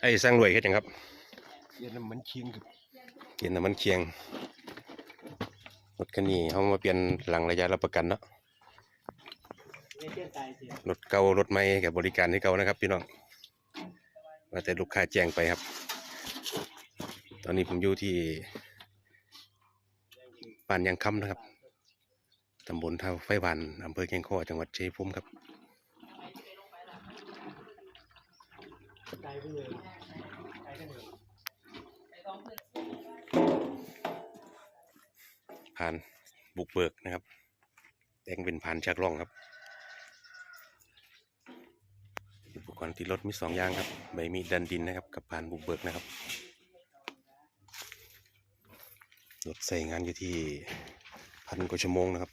ไอ้สร้างรวยเฮ็ดหยังครับเย็นน้ำมันคิงครับเปลี่ยนน้ำมันเคียงรถคันนี้เขามาเปลี่ยนหลังระยะรับประกันเนาะรถเก่ารถใหม่กับบริการที่เก่านะครับพี่น้องว่าแต่ลูกค้าแจ้งไปครับ ตอนนี้ผมอยู่ที่บ้านยังคำนะครับตำบลท่าไฟหวานอำเภอแก่งข้อจังหวัดชัยภูมิครับ ผ่านบุกเบิกนะครับ แต่งเป็นผ่านชักล่องครับ อุปกรณ์ที่รถมีสองอย่างครับใบมีดดันดินนะครับ กับผ่านบุกเบิกนะครับรถใส่งานอยู่ที่พันกว่าชั่วโมงนะครับ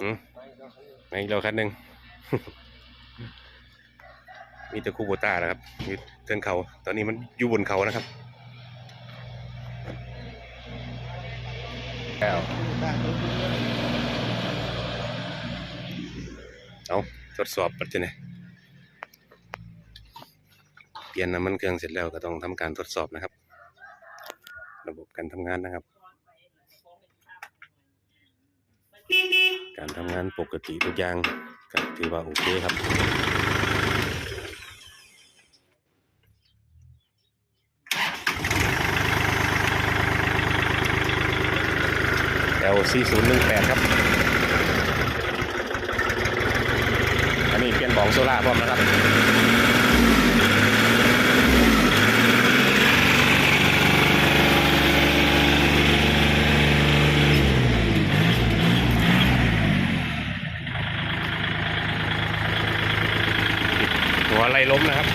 อืมไม่เราคันหนึ่งมีแต่คูโบต้านะครับมีเทิงเขา ตอนนี้มันอยู่บนเขานะครับแล้วเอาทดสอบปัจจุบันเปลี่ยนน้ำมันเครื่องเสร็จแล้วก็ต้องทำการทดสอบนะครับ ระบบการทำงานนะครับ การทำงานปกติทุกอย่างก็ถือว่าโอเคครับ L 4 0 1 8 ครับ อันนี้เปลี่ยนบองโซล่าพร้อมนะครับ หัวไหลล้มนะครับ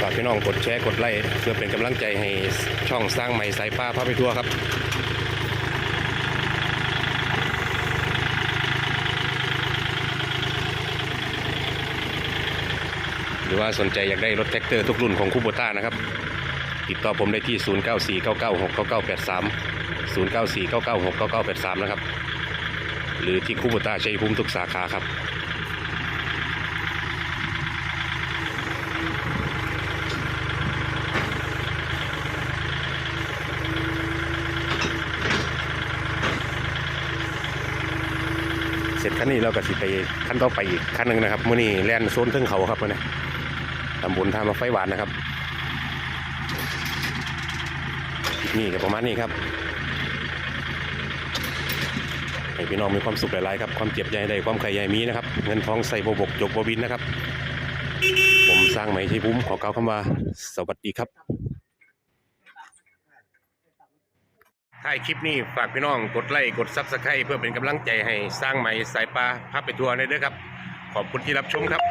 ฝากพี่น้องกดแชร์กดไลค์เพื่อเป็นกำลังใจให้ช่องสร้างใหม่สายฟ้าพาไปทัวร์ครับ หรือว่าสนใจอยากได้รถแท็กเตอร์ทุกรุ่นของคูโบต้านะครับ ติดต่อผมได้ที่ 0949969983 0949969983 นะครับ หรือที่คูโบต้าชัยภูมิทุกสาขาครับเสร็จขั้นนี้เราก็สิไปขั้นต่อไปอีกขั้นหนึ่งนะครับมื่อนี้แล่นโซนเทิงเขาครับมื่อนี้ ตำบลทามาไฟหวานนะครับนี่ก็ประมาณนี้ครับให้พี่น้องมีความสุขหลายๆครับความเจ็บใหญ่ใดความไข่ใหญ่มีนะครับ เงินทองใส่บบกจกบบินนะครับ ผมสร้างไหม่ที่ภูมิขอกล่าวคำว่าสวัสดีครับถ่ายคลิปนี้ฝากพี่น้องกดไลค์กดซับสไครต์เพื่อเป็นกำลังใจให้สร้างใหม่สายปลาพาไปทัวร์ในเด้อครับ ขอบคุณที่รับชมครับ